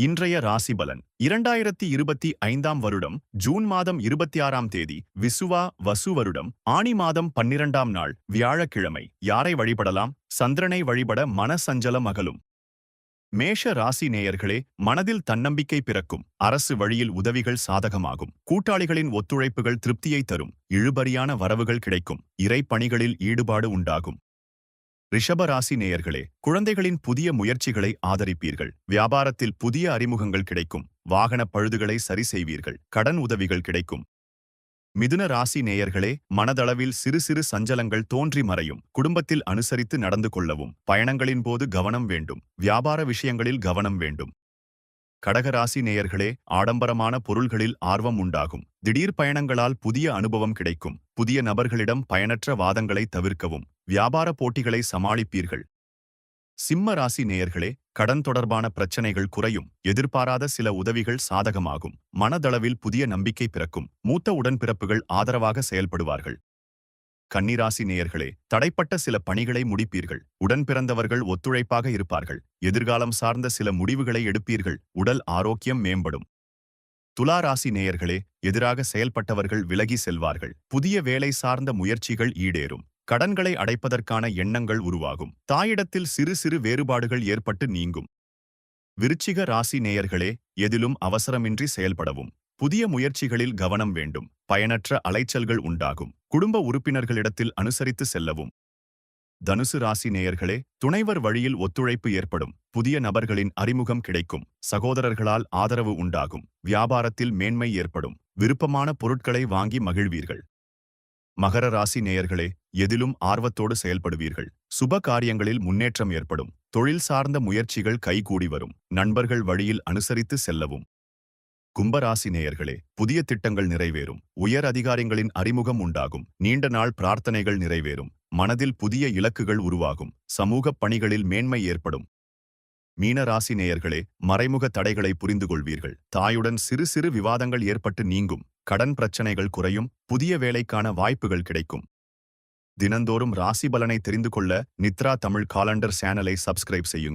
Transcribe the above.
இன்றைய ராசிபலன். இரண்டாயிரத்தி இருபத்தி ஐந்தாம் வருடம் ஜூன் மாதம் இருபத்தி ஆறாம் தேதி விசுவா வசு வருடம் ஆணி மாதம் பன்னிரண்டாம் நாள் வியாழக்கிழமை. யாரை வழிபடலாம்? சந்திரனை வழிபட மனசஞ்சலம் அகலும். மேஷ ராசி நேயர்களே மனதில் தன்னம்பிக்கை பிறக்கும். அரசு வழியில் உதவிகள் சாதகமாகும். கூட்டாளிகளின் ஒத்துழைப்புகள் திருப்தியை தரும். இழுபறியான வரவுகள் கிடைக்கும். இறைப்பணிகளில் ஈடுபாடு உண்டாகும். ரிஷபராசி நேயர்களே குழந்தைகளின் புதிய முயற்சிகளை ஆதரிப்பீர்கள். வியாபாரத்தில் புதிய அறிமுகங்கள் கிடைக்கும். வாகன பழுதுகளை சரி செய்வீர்கள். கடன் உதவிகள் கிடைக்கும். மிதுன ராசி நேயர்களே மனதளவில் சிறு சிறு சஞ்சலங்கள் தோன்றி மறையும். குடும்பத்தில் அனுசரித்து நடந்து கொள்ளவும் பயணங்களின் போது கவனம் வேண்டும். வியாபார விஷயங்களில் கவனம் வேண்டும். கடகராசி நேயர்களே ஆடம்பரமான பொருள்களில் ஆர்வம் உண்டாகும். திடீர் பயணங்களால் புதிய அனுபவம் கிடைக்கும். புதிய நபர்களிடம் பயனற்ற வாதங்களை தவிர்க்கவும். வியாபார போட்டிகளை சமாளிப்பீர்கள். சிம்ம ராசி நேயர்களே கடன் தொடர்பான பிரச்சனைகள் குறையும். எதிர்பாராத சில உதவிகள் சாதகமாகும். மனதளவில் புதிய நம்பிக்கை பிறக்கும். மூத்த உடன்பிறப்புகள் ஆதரவாக செயல்படுவார்கள். கன்னிராசி நேயர்களே தடைப்பட்ட சில பணிகளை முடிப்பீர்கள். உடன் பிறந்தவர்கள் ஒத்துழைப்பாக இருப்பார்கள். எதிர்காலம் சார்ந்த சில முடிவுகளை எடுப்பீர்கள். உடல் ஆரோக்கியம் மேம்படும். துலா ராசி நேயர்களே எதிராக செயல்பட்டவர்கள் விலகி செல்வார்கள். புதிய வேலை சார்ந்த முயற்சிகள் ஈடேறும். கடன்களை அடைப்பதற்கான எண்ணங்கள் உருவாகும். தாயிடத்தில் சிறு சிறு வேறுபாடுகள் ஏற்பட்டு நீங்கும். விருச்சிக ராசி நேயர்களே எதிலும் அவசரமின்றி செயல்படவும். புதிய முயற்சிகளில் கவனம் வேண்டும். பயனற்ற அலைச்சல்கள் உண்டாகும். குடும்ப உறுப்பினர்களிடத்தில் அனுசரித்து செல்லவும். தனுசு ராசி நேயர்களே துணைவர் வழியில் ஒத்துழைப்பு ஏற்படும். புதிய நபர்களின் அறிமுகம் கிடைக்கும். சகோதரர்களால் ஆதரவு உண்டாகும். வியாபாரத்தில் மேன்மை ஏற்படும். விருப்பமான பொருட்களை வாங்கி மகிழ்வீர்கள். மகர ராசி நேயர்களே எதிலும் ஆர்வத்தோடு செயல்படுவீர்கள். சுப காரியங்களில் முன்னேற்றம் ஏற்படும். தொழில் சார்ந்த முயற்சிகள் கைகூடி வரும். நண்பர்கள் வழியில் அனுசரித்து செல்லவும். கும்பராசி நேயர்களே புதிய திட்டங்கள் நிறைவேறும். உயர் அதிகாரிகளின் அறிமுகம் உண்டாகும். நீண்ட நாள் பிரார்த்தனைகள் நிறைவேறும். மனதில் புதிய இலக்குகள் உருவாகும். சமூகப் பணிகளில் மேன்மை ஏற்படும். மீனராசி நேயர்களே மறைமுக தடைகளை புரிந்து கொள்வீர்கள் தாயுடன் சிறு சிறு விவாதங்கள் ஏற்பட்டு நீங்கும். கடன் பிரச்சனைகள் குறையும். புதிய வேலைக்கான வாய்ப்புகள் கிடைக்கும். தினந்தோறும் ராசி பலனை தெரிந்து கொள்ள நித்ரா தமிழ் காலண்டர் சேனலை சப்ஸ்கிரைப் செய்யுங்கள்.